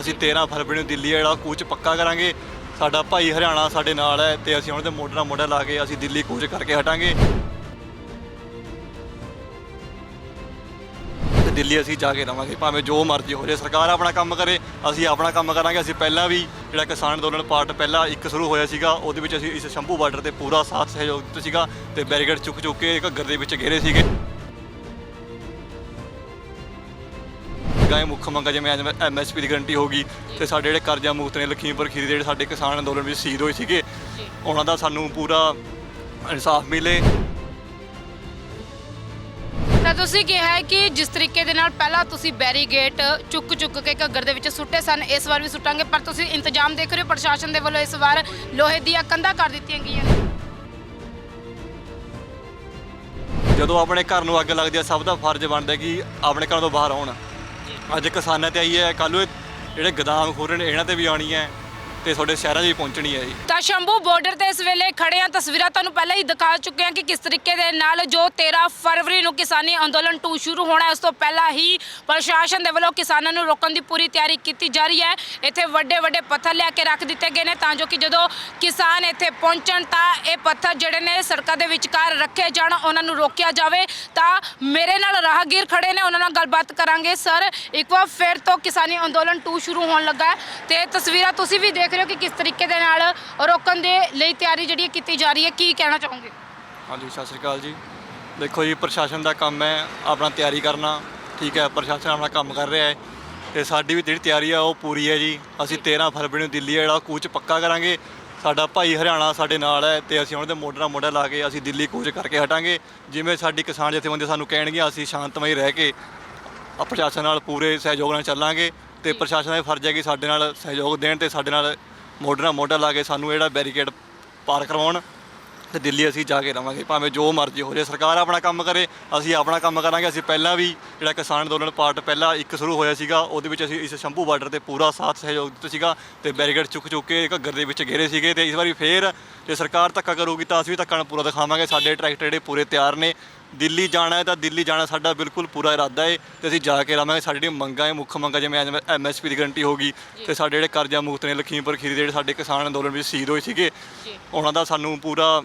ਅਸੀਂ 13 ਫਰਵਰੀ ਨੂੰ ਦਿੱਲੀ ਜਿਹੜਾ ਕੂਚ ਪੱਕਾ ਕਰਾਂਗੇ। ਸਾਡਾ ਭਾਈ ਹਰਿਆਣਾ ਸਾਡੇ ਨਾਲ ਹੈ ਤੇ ਅਸੀਂ ਉਹਨਾਂ ਦੇ ਮੋਢੇ ਨਾਲ ਮੋਢਾ ਲਾ ਕੇ ਅਸੀਂ ਦਿੱਲੀ ਕੂਚ ਕਰਕੇ ਹਟਾਂਗੇ। ਤੇ ਦਿੱਲੀ ਅਸੀਂ ਜਾ ਕੇ ਰਵਾਂਗੇ। ਭਾਵੇਂ ਜੋ ਮਰਜ਼ੀ ਹੋ ਜਾਏ ਸਰਕਾਰ ਆਪਣਾ ਕੰਮ ਕਰੇ, ਅਸੀਂ ਆਪਣਾ ਕੰਮ ਕਰਾਂਗੇ। ਅਸੀਂ ਪਹਿਲਾਂ ਵੀ ਜਿਹੜਾ ਕਿਸਾਨ ਅੰਦੋਲਨ ਪਾਰਟ ਪਹਿਲਾਂ ਇੱਕ ਸ਼ੁਰੂ ਹੋਇਆ ਸੀਗਾ, ਉਹਦੇ ਵਿੱਚ ਅਸੀਂ ਇਸ ਸ਼ੰਭੂ ਬਾਰਡਰ ਤੇ ਪੂਰਾ ਸਾਥ ਸਹਿਯੋਗ ਦਿੱਤਾ ਸੀਗਾ ਤੇ ਬੈਰੀਕੇਡ ਚੁੱਕ ਚੁੱਕ ਕੇ ਘੱਗਰ ਦੇ ਵਿੱਚ ਘੇਰੇ ਸੀਗੇ। ਗਾਏ ਮੁੱਖ ਮੰਗਾਂ ਜਿਵੇਂ ਐਮਐਸਪੀ ਦੀ ਗਰੰਟੀ ਹੋਗੀ ਤੇ ਸਾਡੇ ਜਿਹੜੇ ਕਰਜ਼ਾ ਮੁਕਤ ਨੇ ਲਖੀਮਪੁਰ ਖੀਰੀ ਦੇ ਜਿਹੜੇ ਸਾਡੇ ਕਿਸਾਨ ਅੰਦੋਲਨ ਵਿੱਚ ਸ਼ਹੀਦ ਹੋਏ ਸੀਗੇ ਉਹਨਾਂ ਦਾ ਸਾਨੂੰ ਪੂਰਾ ਇਨਸਾਫ ਮਿਲੇ। ਤਾਂ ਤੁਸੀਂ ਕਿਹਾ ਹੈ ਕਿ ਜਿਸ ਤਰੀਕੇ ਦੇ ਨਾਲ ਪਹਿਲਾਂ ਤੁਸੀਂ ਬੈਰੀਗੇਟ ਚੁੱਕ ਚੁੱਕ ਕੇ ਘੱਗਰ ਦੇ ਵਿੱਚ ਸੁੱਟੇ ਸਨ ਇਸ ਵਾਰ ਵੀ ਸੁੱਟਾਂਗੇ ਪਰ ਤੁਸੀਂ ਇੰਤਜ਼ਾਮ ਦੇਖ ਰਹੇ ਹੋ ਪ੍ਰਸ਼ਾਸਨ ਦੇ ਵੱਲੋਂ ਇਸ ਵਾਰ ਲੋਹੇ ਦੀਆਂ ਕੰਧਾਂ ਕਰ ਦਿੱਤੀਆਂ ਗਈਆਂ ਨੇ। ਜਦੋਂ ਆਪਣੇ ਘਰ ਨੂੰ ਅੱਗ ਲੱਗਦੀ ਹੈ ਸਭ ਦਾ ਫਰਜ਼ ਬਣਦਾ ਕਿ ਆਪਣੇ ਘਰਾਂ ਤੋਂ ਬਾਹਰ ਆਉਣ। ਅੱਜ ਕਿਸਾਨਾਂ ਤੇ ਆਈ ਹੈ। ਕੱਲ੍ਹ ਨੂੰ ਇਹ ਜਿਹੜੇ ਗਦਾਮ ਖੋਰੇ ਨੇ, ਇਹਨਾਂ ਤੇ ਵੀ ਆਉਣੀ ਹੈ। ਤੇ ਤੁਹਾਡੇ ਸ਼ਹਿਰਾਂ 'ਚ ਵੀ ਪਹੁੰਚਣੀ ਹੈ ਜੀ। ਤਾਂ ਸ਼ੰਭੂ ਬਾਰਡਰ ਤੇ ਇਸ ਵੇਲੇ ਖੜੇ ਆ ਤਸਵੀਰਾਂ ਤੁਹਾਨੂੰ ਪਹਿਲਾਂ ਹੀ ਦਿਖਾ ਚੁੱਕੇ ਹਾਂ ਕਿ ਕਿਸ ਤਰੀਕੇ ਦੇ ਨਾਲ ਜੋ 13 ਫਰਵਰੀ ਨੂੰ ਕਿਸਾਨੀ ਅੰਦੋਲਨ 2 ਸ਼ੁਰੂ ਹੋਣਾ ਉਸ ਤੋਂ ਪਹਿਲਾਂ ਹੀ ਪ੍ਰਸ਼ਾਸਨ ਦੇ ਵੱਲੋਂ ਕਿਸਾਨਾਂ ਨੂੰ ਰੋਕਣ ਦੀ ਪੂਰੀ ਤਿਆਰੀ ਕੀਤੀ ਜਾ ਰਹੀ ਹੈ। ਇੱਥੇ ਵੱਡੇ ਵੱਡੇ ਪੱਥਰ ਲਿਆ ਕੇ ਰੱਖ ਦਿੱਤੇ ਗਏ ਨੇ ਤਾਂ ਜੋ ਕਿ ਜਦੋਂ ਕਿਸਾਨ ਇੱਥੇ ਪਹੁੰਚਣ ਤਾਂ ਇਹ ਪੱਥਰ ਜਿਹੜੇ ਨੇ ਸੜਕਾਂ ਦੇ ਵਿਚਕਾਰ ਰੱਖੇ ਜਾਣ, ਉਹਨਾਂ ਨੂੰ ਰੋਕਿਆ ਜਾਵੇ। ਤਾਂ ਮੇਰੇ ਨਾਲ ਰਾਹਗੀਰ ਖੜੇ ਨੇ, ਉਹਨਾਂ ਨਾਲ ਗੱਲਬਾਤ ਕਰਾਂਗੇ। ਸਰ, ਇੱਕ ਵਾਰ ਫਿਰ ਤੋਂ ਕਿਸਾਨੀ ਅੰਦੋਲਨ 2 ਸ਼ੁਰੂ ਹੋਣ ਲੱਗਾ ਹੈ ਤੇ ਤਸਵੀਰਾਂ ਤੁਸੀਂ ਵੀ ਦੇਖ ਰਹੇ ਹੋ ਕਿ ਕਿਸ ਤਰੀਕੇ ਦੇ ਨਾਲ ਰੋਕਣ ਦੇ ਲਈ ਤਿਆਰੀ ਜਿਹੜੀ ਹੈ ਕੀਤੀ ਜਾ ਰਹੀ ਹੈ, ਕੀ ਕਹਿਣਾ ਚਾਹੋਗੇ? ਹਾਂਜੀ, ਸਤਿ ਸ਼੍ਰੀ ਅਕਾਲ ਜੀ। ਦੇਖੋ ਜੀ, ਪ੍ਰਸ਼ਾਸਨ ਦਾ ਕੰਮ ਹੈ ਆਪਣਾ ਤਿਆਰੀ ਕਰਨਾ, ਠੀਕ ਹੈ, ਪ੍ਰਸ਼ਾਸਨ ਆਪਣਾ ਕੰਮ ਕਰ ਰਿਹਾ ਹੈ ਤੇ ਸਾਡੀ ਵੀ ਜਿਹੜੀ ਤਿਆਰੀ ਆ, ਉਹ ਪੂਰੀ ਹੈ ਜੀ। ਅਸੀਂ 13 ਫਰਵਰੀ ਨੂੰ ਦਿੱਲੀ ਜਿਹੜਾ ਕੂਚ ਪੱਕਾ ਕਰਾਂਗੇ। ਸਾਡਾ ਭਾਈ ਹਰਿਆਣਾ ਸਾਡੇ ਨਾਲ ਹੈ ਤੇ ਅਸੀਂ ਉਹਨਾਂ ਦੇ ਮੋਢੇ ਨਾਲ ਮੋਢਾ ਲਾ ਕੇ ਅਸੀਂ ਦਿੱਲੀ ਕੂਚ ਕਰਕੇ ਹਟਾਂਗੇ। ਜਿਵੇਂ ਸਾਡੀ ਕਿਸਾਨ ਜਥੇਬੰਦੀ ਸਾਨੂੰ ਕਹਿਣਗੇ ਅਸੀਂ ਸ਼ਾਂਤਮਈ ਰਹਿ ਕੇ ਪ੍ਰਸ਼ਾਸਨ ਨਾਲ ਪੂਰੇ ਸਹਿਯੋਗ ਨਾਲ ਚੱਲਾਂਗੇ। ਤੇ ਪ੍ਰਸ਼ਾਸਨ ਦਾ ਇਹ ਫਰਜ਼ ਹੈ ਕਿ ਸਾਡੇ ਨਾਲ ਸਹਿਯੋਗ ਦੇਣ ਤੇ ਸਾਡੇ ਨਾਲ ਮੋਢੇ ਨਾਲ ਮੋਢਾ ਲਾ ਕੇ ਸਾਨੂੰ ਜਿਹੜਾ ਬੈਰੀਕੇਡ ਪਾਰ ਕਰਵਾਉਣ ਤੇ ਦਿੱਲੀ ਅਸੀਂ ਜਾ ਕੇ ਰਵਾਂਗੇ। ਭਾਵੇਂ ਜੋ ਮਰਜ਼ੀ ਹੋ ਜਾਏ ਸਰਕਾਰ ਆਪਣਾ ਕੰਮ ਕਰੇ ਅਸੀਂ ਆਪਣਾ ਕੰਮ ਕਰਾਂਗੇ। ਅਸੀਂ ਪਹਿਲਾਂ ਵੀ ਜਿਹੜਾ ਕਿਸਾਨ ਅੰਦੋਲਨ ਪਾਰਟ ਪਹਿਲਾਂ ਇੱਕ ਸ਼ੁਰੂ ਹੋਇਆ ਸੀਗਾ ਉਹਦੇ ਵਿੱਚ ਅਸੀਂ ਇਸ ਸ਼ੰਭੂ ਬਾਰਡਰ ਤੇ ਪੂਰਾ ਸਾਥ ਸਹਿਯੋਗ ਦਿੱਤਾ ਸੀਗਾ ਤੇ ਬੈਰੀਕੇਡ ਚੁੱਕ ਚੁੱਕ ਕੇ ਘੱਗਰ ਦੇ ਵਿੱਚ ਘੇਰੇ ਸੀਗੇ ਤੇ ਇਸ ਵਾਰੀ ਫੇਰ ਜੇ ਸਰਕਾਰ ਧੱਕਾ ਕਰੂਗੀ ਤਾਂ ਅਸੀਂ ਵੀ ਧੱਕਾ ਪੂਰਾ ਦਿਖਾਵਾਂਗੇ। ਸਾਡੇ ਟਰੈਕਟਰ ਜਿਹੜੇ ਪੂਰੇ ਤਿਆਰ ਨੇ ਦਿੱਲੀ ਜਾਣਾ ਹੈ ਤਾਂ ਦਿੱਲੀ ਜਾਣਾ ਸਾਡਾ ਬਿਲਕੁਲ ਪੂਰਾ ਇਰਾਦਾ ਹੈ ਤੇ ਅਸੀਂ ਜਾ ਕੇ ਰਵਾਂਗੇ। ਸਾਡੀ ਜਿਹੜੀਆਂ ਮੰਗਾਂ ਹੈ ਮੁੱਖ ਮੰਗਾਂ ਜਿਵੇਂ ਐਮਐਸਪੀ ਦੀ ਗਰੰਟੀ ਹੋਗੀ ਤੇ ਸਾਡੇ ਜਿਹੜੇ ਕਰਜ਼ਾ ਮੁਕਤ ਨੇ ਲਖੀਮਪੁਰ ਖੀਰੀ ਦੇ ਜਿਹੜੇ ਸਾਡੇ ਕਿਸਾਨ ਅੰਦੋਲਨ ਵਿੱਚ ਸ਼ਹੀਦ ਹੋਏ ਸੀਗੇ ਉਹਨਾਂ ਦਾ ਸਾਨੂੰ ਪੂਰਾ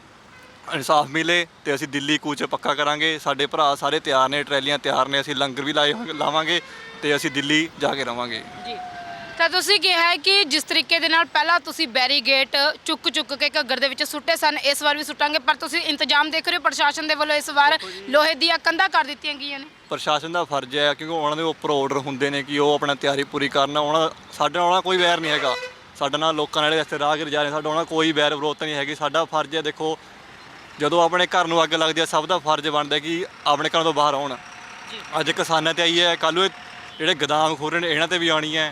ਇਨਸਾਫ ਮਿਲੇ ਤੇ ਅਸੀਂ ਦਿੱਲੀ ਕੂਚ ਪੱਕਾ ਕਰਾਂਗੇ। ਸਾਡੇ ਭਰਾ ਸਾਰੇ ਤਿਆਰ ਨੇ ਟਰੈਲੀਆਂ ਤਿਆਰ ਨੇ ਅਸੀਂ ਲੰਗਰ ਵੀ ਲਾਏ ਲਾਵਾਂਗੇ ਤੇ ਅਸੀਂ ਦਿੱਲੀ ਜਾ ਕੇ ਰਵਾਂਗੇ। ਜੀ। ਤਾਂ ਤੁਸੀਂ ਕਿਹਾ ਹੈ ਕਿ ਜਿਸ ਤਰੀਕੇ ਦੇ ਨਾਲ ਪਹਿਲਾਂ ਤੁਸੀਂ ਬੈਰੀਗੇਟ ਚੁੱਕ ਚੁੱਕ ਕੇ ਘੱਗਰ ਦੇ ਵਿੱਚ ਸੁੱਟੇ ਸਨ ਇਸ ਵਾਰ ਵੀ ਸੁੱਟਾਂਗੇ ਪਰ ਤੁਸੀਂ ਇੰਤਜ਼ਾਮ ਦੇਖ ਰਹੇ ਹੋ ਪ੍ਰਸ਼ਾਸਨ ਦੇ ਵੱਲੋਂ ਇਸ ਵਾਰ ਲੋਹੇ ਦੀਆਂ ਕੰਧਾਂ ਕਰ ਦਿੱਤੀਆਂ ਗਈਆਂ ਨੇ। ਪ੍ਰਸ਼ਾਸਨ ਦਾ ਫਰਜ਼ ਹੈ ਕਿਉਂਕਿ ਉਹਨਾਂ ਦੇ ਉੱਪਰ ਆਰਡਰ ਹੁੰਦੇ ਨੇ ਕਿ ਉਹ ਆਪਣਾ ਤਿਆਰੀ ਪੂਰੀ ਕਰਨ। ਉਹਨਾਂ ਸਾਡੇ ਨਾਲ ਉਹਨਾਂ ਕੋਈ ਵੈਰ ਨਹੀਂ ਹੈਗਾ। ਸਾਡੇ ਨਾਲ ਲੋਕਾਂ ਨਾਲ ਇੱਥੇ ਰਾਹਗੀਰ ਜਾ ਰਹੇ ਸਾਡਾ ਉਹਨਾਂ ਕੋਈ ਵੈਰ ਵਿਰੋਧ ਨਹੀਂ ਹੈਗੀ। ਸਾਡਾ ਫਰਜ਼ ਹੈ ਦੇਖੋ ਜਦੋਂ ਆਪਣੇ ਘਰ ਨੂੰ ਅੱਗ ਲੱਗਦੀ ਹੈ ਸਭ ਦਾ ਫਰਜ਼ ਬਣਦਾ ਕਿ ਆਪਣੇ ਘਰਾਂ ਤੋਂ ਬਾਹਰ ਆਉਣ। ਅੱਜ ਕਿਸਾਨਾਂ ਤੇ ਆਈ ਹੈ ਕੱਲ੍ਹ ਨੂੰ ਇਹ ਜਿਹੜੇ ਗਦਾਮ ਖੋਰੇ ਨੇ ਇਹਨਾਂ ਤੇ ਵੀ ਆਉਣੀ ਹੈ।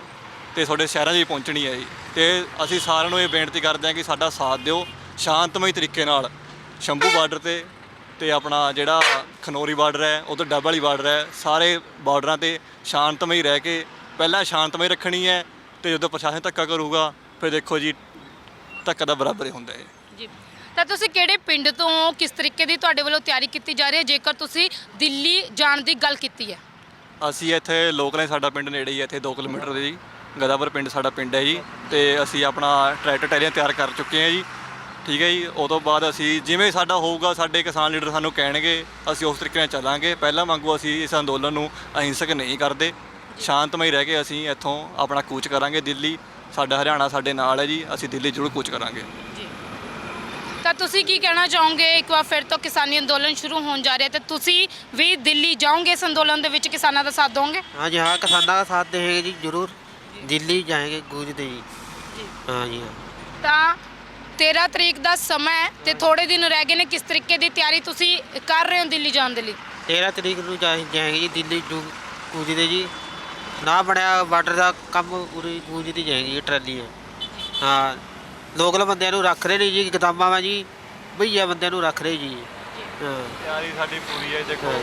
ਤੇ ਤੁਹਾਡੇ ਸ਼ਹਿਰਾਂ 'ਚ ਵੀ ਪਹੁੰਚਣੀ ਹੈ ਜੀ। ਤੇ ਅਸੀਂ ਸਾਰਿਆਂ ਨੂੰ ਇਹ ਬੇਨਤੀ ਕਰਦੇ ਹਾਂ ਕਿ ਸਾਡਾ ਸਾਥ ਦਿਓ ਸ਼ਾਂਤਮਈ ਤਰੀਕੇ ਨਾਲ। ਸ਼ੰਭੂ ਬਾਰਡਰ ਤੇ ਤੇ ਆਪਣਾ ਜਿਹੜਾ ਖਨੌਰੀ ਬਾਰਡਰ ਹੈ ਉਧਰ ਡੱਬ ਵਾਲੀ ਬਾਰਡਰ ਹੈ ਸਾਰੇ ਬਾਰਡਰਾਂ ਤੇ ਸ਼ਾਂਤਮਈ ਰਹਿ ਕੇ ਪਹਿਲਾਂ ਸ਼ਾਂਤਮਈ ਰੱਖਣੀ ਹੈ ਤੇ ਜਦੋਂ ਪ੍ਰਸ਼ਾਸਨ ਧੱਕਾ ਕਰੂਗਾ ਫਿਰ ਦੇਖੋ ਜੀ ਧੱਕਾ ਦਾ ਬਰਾਬਰ ਹੀ ਹੁੰਦਾ ਹੈ। ਜੀ। ਤਾਂ ਤੁਸੀਂ ਕਿਹੜੇ ਪਿੰਡ ਤੋਂ? ਕਿਸ ਤਰੀਕੇ ਦੀ ਤੁਹਾਡੇ ਵੱਲੋਂ ਤਿਆਰੀ ਕੀਤੀ ਜਾ ਰਹੀ ਹੈ? ਜੇਕਰ ਤੁਸੀਂ ਦਿੱਲੀ ਜਾਣ ਦੀ ਗੱਲ ਕੀਤੀ ਹੈ। ਅਸੀਂ ਇੱਥੇ ਲੋਕ ਨੇ ਸਾਡਾ ਪਿੰਡ ਨੇੜੇ ਹੀ ਹੈ ਇੱਥੇ 2 ਕਿਲੋਮੀਟਰ ਦੇ ਜੀ। ਗਦਾਵਰ ਪਿੰਡ ਸਾਡਾ ਪਿੰਡ ਹੈ ਜੀ ਤੇ ਅਸੀਂ ਆਪਣਾ ਟਰੈਕਟਰ ਟੈਲੀਆਂ ਤਿਆਰ ਕਰ ਚੁੱਕੇ ਹਾਂ ਜੀ। ਠੀਕ ਹੈ ਜੀ ਉਦੋਂ ਬਾਅਦ ਅਸੀਂ ਜਿਵੇਂ ਸਾਡਾ ਹੋਊਗਾ ਸਾਡੇ ਕਿਸਾਨ ਲੀਡਰ ਸਾਨੂੰ ਕਹਿਣਗੇ ਅਸੀਂ ਉਸ ਤਰੀਕੇ ਨਾਲ ਚੱਲਾਂਗੇ। ਪਹਿਲਾਂ ਵਾਂਗੂ ਅਸੀਂ ਇਸ ਅੰਦੋਲਨ ਨੂੰ ਅਹਿੰਸਕ ਨਹੀਂ ਕਰਦੇ। ਸ਼ਾਂਤਮਈ ਰਹਿ ਕੇ ਅਸੀਂ ਇੱਥੋਂ ਆਪਣਾ ਕੂਚ ਕਰਾਂਗੇ ਦਿੱਲੀ। ਸਾਡਾ ਹਰਿਆਣਾ ਸਾਡੇ ਨਾਲ ਹੈ ਜੀ ਅਸੀਂ ਦਿੱਲੀ ਜ਼ਰੂਰ ਕੂਚ ਕਰਾਂਗੇ। ਤਾਂ ਤੁਸੀਂ ਕੀ ਕਹਿਣਾ ਚਾਹੋਗੇ? ਇੱਕ ਵਾਰ ਫਿਰ ਤੋਂ ਕਿਸਾਨੀ ਅੰਦੋਲਨ ਸ਼ੁਰੂ ਹੋਣ ਜਾ ਰਿਹਾ ਤੇ ਤੁਸੀਂ ਵੀ ਦਿੱਲੀ ਜਾਓਗੇ ਇਸ ਅੰਦੋਲਨ ਦੇ ਵਿੱਚ? ਕਿਸਾਨਾਂ ਦਾ ਸਾਥ ਦੋਗੇ? ਹਾਂਜੀ ਹਾਂ ਕਿਸਾਨਾਂ ਦਾ ਸਾਥ ਦੇਵੇਗੇ ਜੀ ਜ਼ਰੂਰ। ਦਿੱਲੀ ਜਾਏਗੇ ਗੂਜਦੇ ਜੀ। ਜੀ। ਹਾਂ ਜੀ ਤਾਂ 13 ਤਰੀਕ ਦਾ ਸਮਾਂ ਹੈ ਤੇ ਥੋੜੇ ਦਿਨ ਰਹਿ ਗਏ ਨੇ ਕਿਸ ਤਰੀਕੇ ਦੀ ਤਿਆਰੀ ਤੁਸੀਂ ਕਰ ਰਹੇ ਹੋ ਦਿੱਲੀ ਜਾਣ ਦੇ ਲਈ? 13 ਤਰੀਕ ਨੂੰ ਜਾਏਗੇ ਜੀ ਦਿੱਲੀ ਜੂ ਗੂਜਦੇ ਜੀ। ਨਾ ਬਣਿਆ ਬਾਰਡਰ ਦਾ ਕੰਮ ਪੂਰੀ ਗੂਜਦੀ ਜਾਏਗੀ ਜੀ ਟਰਾਲੀ ਹੈ। ਹਾਂ ਲੋਕਲ ਬੰਦਿਆਂ ਨੂੰ ਰੱਖ ਰਹੇ ਨੇ ਜੀ ਕਿਤਾਬਾਂ ਵਾ ਜੀ। ਬਈਆ ਬੰਦਿਆਂ ਨੂੰ ਰੱਖ ਰਹੇ ਜੀ। ਤਿਆਰੀ ਸਾਡੀ ਪੂਰੀ ਹੈ ਦੇਖੋ।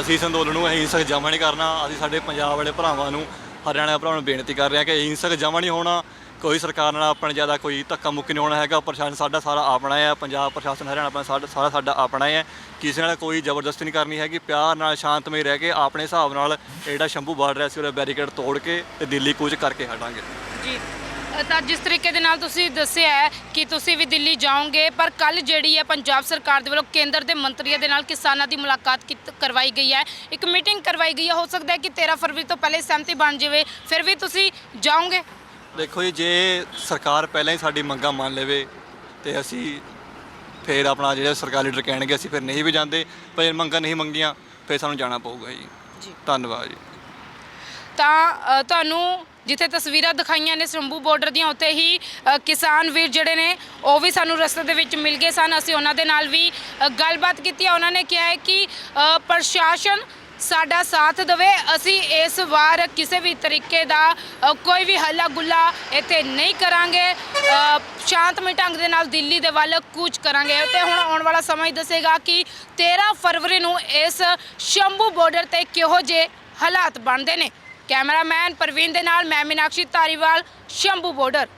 ਅਸੀਂ ਇਸ ਅੰਦੋਲਨ ਨੂੰ ਅਸੀਂ ਸਖਜਾਮਾ ਨਹੀਂ ਕਰਨਾ ਅਸੀਂ ਸਾਡੇ ਪੰਜਾਬ ਵਾਲੇ ਭਰਾਵਾਂ ਨੂੰ ਹਰਿਆਣਾ ਭਰਾਵਾਂ ਨੂੰ ਬੇਨਤੀ ਕਰ ਰਿਹਾ ਕਿ ਹਿੰਸਕ ਜਮਾ ਨਹੀਂ ਹੋਣਾ, ਕੋਈ ਸਰਕਾਰ ਨਾਲ ਆਪਣਾ ਜ਼ਿਆਦਾ ਕੋਈ ਧੱਕਾ ਮੁੱਕੀ ਨਹੀਂ ਹੋਣਾ ਹੈਗਾ, ਪ੍ਰਸ਼ਾਸਨ ਸਾਡਾ ਸਾਰਾ ਆਪਣਾ ਹੈ, ਪੰਜਾਬ ਪ੍ਰਸ਼ਾਸਨ ਹਰਿਆਣਾ ਆਪਣਾ ਸਾਡਾ, ਸਾਰਾ ਸਾਡਾ ਆਪਣਾ ਹੈ। ਕਿਸੇ ਨਾਲ ਕੋਈ ਜ਼ਬਰਦਸਤੀ ਨਹੀਂ ਕਰਨੀ ਹੈਗੀ, ਪਿਆਰ ਨਾਲ ਸ਼ਾਂਤਮਈ ਰਹਿ ਕੇ ਆਪਣੇ ਹਿਸਾਬ ਨਾਲ ਜਿਹੜਾ ਸ਼ੰਭੂ ਬਾਰਡਰ ਹੈ, ਅਸੀਂ ਉਹਦਾ ਬੈਰੀਕੇਡ ਤੋੜ ਕੇ ਤੇ ਦਿੱਲੀ ਕੂਚ ਕਰਕੇ ਹਟਾਂਗੇ। ਜੀ ਤਾਂ ਜਿਸ ਤਰੀਕੇ ਦੇ ਨਾਲ ਤੁਸੀਂ ਦੱਸਿਆ ਹੈ ਕਿ ਤੁਸੀਂ ਵੀ ਦਿੱਲੀ ਜਾਓਗੇ ਪਰ ਕੱਲ ਜਿਹੜੀ ਹੈ ਪੰਜਾਬ ਸਰਕਾਰ ਦੇ ਵੱਲੋਂ ਕੇਂਦਰ ਦੇ ਮੰਤਰੀਆਂ ਦੇ ਨਾਲ ਕਿਸਾਨਾਂ ਦੀ ਮੁਲਾਕਾਤ ਕੀਤ- ਕਰਵਾਈ ਗਈ ਹੈ। ਇੱਕ ਮੀਟਿੰਗ ਕਰਵਾਈ ਗਈ ਹੈ। ਹੋ ਸਕਦਾ ਹੈ ਕਿ 13 ਫਰਵਰੀ ਤੋਂ ਪਹਿਲੇ ਸਹਿਮਤੀ ਬਣ ਜਾਵੇ ਫਿਰ ਵੀ ਤੁਸੀਂ ਜਾਓਗੇ? ਦੇਖੋ ਜੀ ਜੇ ਸਰਕਾਰ ਪਹਿਲਾਂ ਹੀ ਸਾਡੀ ਮੰਗਾਂ ਮੰਨ ਲਵੇ ਤੇ ਅਸੀਂ ਫਿਰ ਆਪਣਾ ਜਿਹੜੇ ਸਰਕਾਰ ਲੀਡਰ ਕਹਿਣਗੇ ਅਸੀਂ ਫਿਰ ਨਹੀਂ ਵੀ ਜਾਂਦੇ ਪਰ ਜੇ ਮੰਗਾਂ ਨਹੀਂ ਮੰਗੀਆਂ ਫਿਰ ਸਾਨੂੰ ਜਾਣਾ ਪਊਗਾ ਜੀ। ਜੀ। ਧੰਨਵਾਦ ਜੀ। ਤਾਂ ਅ, ਤੁਹਾਨੂੰ ਜਿੱਥੇ ਤਸਵੀਰਾਂ ਦਿਖਾਈਆਂ ਨੇ ਸ਼ੰਭੂ ਬਾਰਡਰ ਦੀਆਂ ਉੱਥੇ ਹੀ ਅ, ਕਿਸਾਨ ਵੀਰ ਜਿਹੜੇ ਨੇ ਉਹ ਵੀ ਸਾਨੂੰ ਰਸਤੇ ਦੇ ਵਿੱਚ ਮਿਲ ਗਏ ਸਨ। ਅਸੀਂ ਉਹਨਾਂ ਦੇ ਨਾਲ ਵੀ ਅ, ਗੱਲਬਾਤ ਕੀਤੀ ਹੈ ਉਹਨਾਂ ਨੇ ਕਿਹਾ ਹੈ ਕਿ ਅ, ਪ੍ਰਸ਼ਾਸਨ ਸਾਡਾ ਸਾਥ ਦੇਵੇ। ਅਸੀਂ ਇਸ ਵਾਰ ਕਿਸੇ ਵੀ ਤਰੀਕੇ ਦਾ ਅ, ਕੋਈ ਵੀ ਹੱਲਾ ਗੁੱਲਾ ਇੱਥੇ ਨਹੀਂ ਕਰਾਂਗੇ। ਅ, ਸ਼ਾਂਤਮਈ ਢੰਗ ਦੇ ਨਾਲ ਦਿੱਲੀ ਦੇ ਵੱਲ ਕੂਚ ਕਰਾਂਗੇ। ਤੇ ਹੁਣ ਆਉਣ ਵਾਲਾ ਸਮਾਂ ਹੀ ਦੱਸੇਗਾ ਕਿ 13 ਫਰਵਰੀ ਨੂੰ ਇਸ ਸ਼ੰਭੂ ਬਾਰਡਰ ਤੇ ਕਿਹੋ ਜਿਹੇ ਹਾਲਾਤ ਬਣਦੇ ਨੇ। ਕੈਮਰਾਮੈਨ ਪ੍ਰਵੀਨ ਦੇ ਨਾਲ ਮੈਂ ਮੀਨਾਕਸ਼ੀ ਧਾਰੀਵਾਲ ਸ਼ੰਭੂ ਬਾਰਡਰ